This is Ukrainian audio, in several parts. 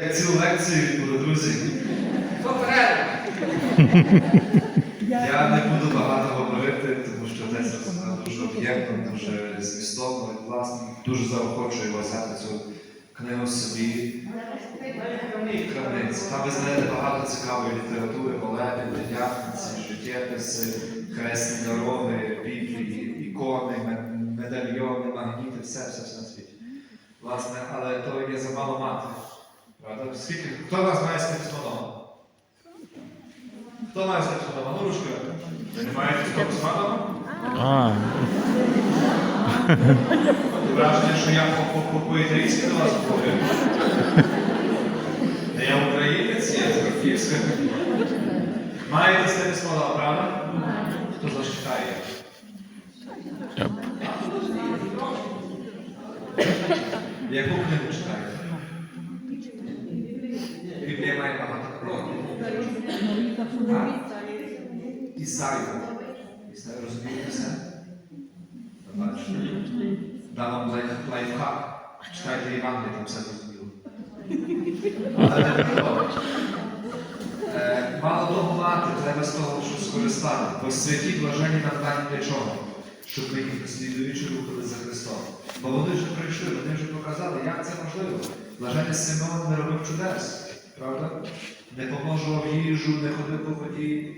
Я цілу лекцію відбуду, друзі. Попередньо. Я не буду багато говорити, тому що розказав дуже об'єктно, дуже змістовно і власне дуже заохочую вас взяти цю книгу собі. Крамниць. Там ви знайдете багато цікавої літератури, молебі, дев'ятниці, життєписи, хресні дороги, біблії, ікони, медальйони, магніти, все, все, все на світі. Власне, але то є замало мати. Правда? Скільки? Хто з вас має степсмо? Хто має степсмо дома? Ну, ручку. Ви не маєте степсмо дома? А, Враження, що я по- по- до вас говорю. Та я українець, я з Франківська. Маєте степсмо дома, правда? Хто зачитає? Яку книгу читаєте? Біблія має багато пророків. Ісаю. Ісаю, розумієте все? Дам вам лайф- лайфхак. Читайте Євангеліє, там все зрозуміло. Е, Мало того мати, треба з того щось скористати. Бо святі блажені нам дані для чого? Щоб ми їх наслідуючи рухали за Христом. Бо вони вже прийшли, вони вже показали, як це можливо. Блажений Симеон не робив чудес, правда? Не помножував їжу, не ходив по воді,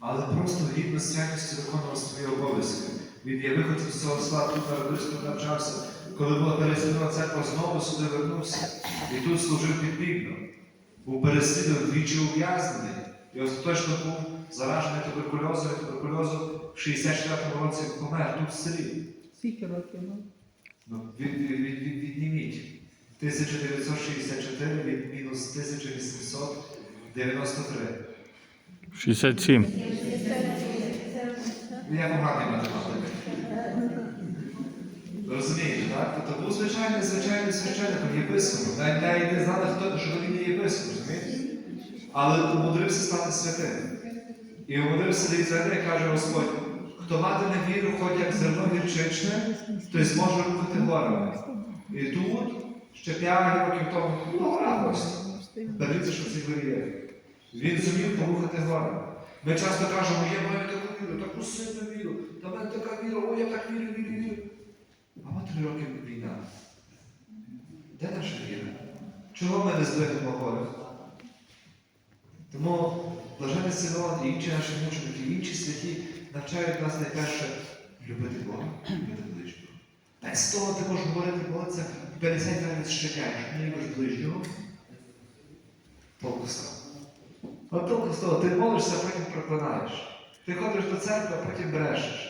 але просто гідно святістю виконував свої обов'язки. Він є виходцем з цього села, тут народився, навчався. Коли була переслідувана церква, знову сюди вернувся. І тут служив підпільно. Був переслідуваний, двічі ув'язнений. І остаточно був заражений туберкульозом, і туберкульозом в 64-му році помер тут в селі. Скільки років? ну? Ну, від, від, від, від, відніміть. 1964 від мінус 1893. 67. Я поганий математик. Розумієте, так? Тобто був звичайний, звичайний священником, єпископом. Навіть навіть не знали, хто, що він є єпископ, розумієте? Але умудрився стати святим. І умудрився до Ізраїля, каже Господь, хто матиме віру, хоч як зерно гірчичне, той зможе рухати горами. І тут, ще 5 років тому, ну, радость. Дивіться, що це горі є. Він зумів порухати горами. Ми часто кажемо, я маю таку віру, таку сильну віру, та в мене така віра, о, я так вірю, вірю, вірю. А от три роки війна. Де наша віра? Чого ми не здвигнемо гори? Тому блажений Симеон і інші наші мученики, інші святі навчають нас найперше любити Бога, любити ближнього. Без того ти можеш говорити молитися 50 разів щодня, якщо не любиш ближнього, того. От з того, ти молишся, а потім проклинаєш. Ти ходиш до церкви, а потім брешеш.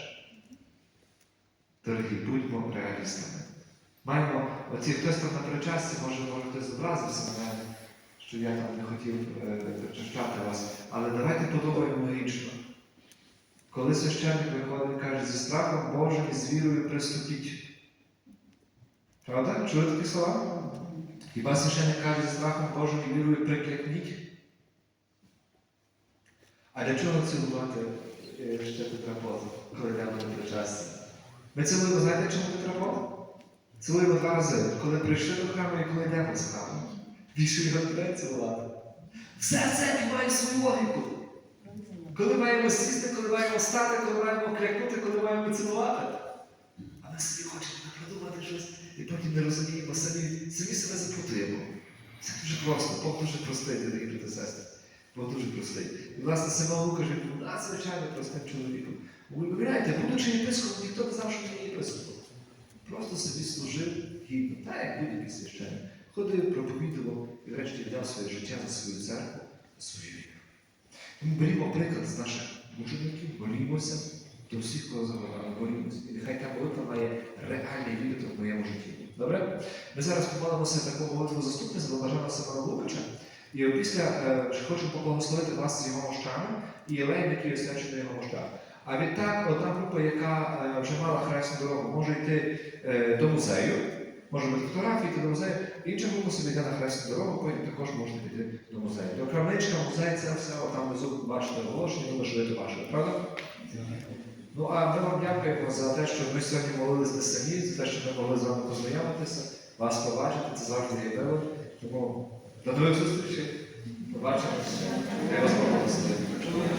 Дорогі, будьмо реалістами. Маємо оці хтось там на причасті, може, може хтось образився на мене, що я там не хотів е, причащати вас. Але давайте подумаємо логічно. Коли священник виходить і каже, зі страхом Божим і з вірою приступіть. Правда? Чули такі слова? Хіба священник каже, зі страхом Божим і вірою прикликніть? А для чого цілувати е, ще Петра Поза, коли на причастя? Ми цілуємо, знаєте, чому Петра Поза? Цілуємо два рази, коли прийшли до храму і коли йдемо з храму. Більше його не треба цілувати. Все це має свою логіку. Коли маємо сісти, коли маємо встати, коли маємо клякнути, коли маємо цілувати. А ми собі хочемо придумати щось і потім не розуміємо, самі, самі себе запутуємо. Це дуже просто, Бог дуже простий, дорогі брати сестри. Бог дуже простий. І власне Симон Лукаш він був надзвичайно простим чоловіком. Ви Уявляєте, будучи єпископом, ніхто не знав, що він є єпископом. Просто собі служив гідно, так як будь-який священник. Ходив, проповідував і врешті віддав своє життя за свою церкву, за свою віру. Тому берімо приклад з наших мучеників, молімося до всіх, кого забагато молімося. І нехай та молитва має реальний відгук в моєму житті. Добре? Ми зараз помолимося таку молитву заступництва Блажена Семена Лукача. І після е, хочемо поблагословити вас з його мощами і єлеєм, який освячений його мощах. А відтак, одна група, яка е, вже мала хресну дорогу, може йти е, до музею, може бути фотографії, йти до музею, інша група собі йде на хресну дорогу, потім також можна піти до музею. До крамничка, музей, це все, там внизу бачите оголошення, думаю, що ви бачили, правда? Ну а ми вам дякуємо за те, що ми сьогодні молились не самі, за те, що ми могли з вами познайомитися, вас побачити, це завжди є мило. Тому до нових зустрічей. Побачимось.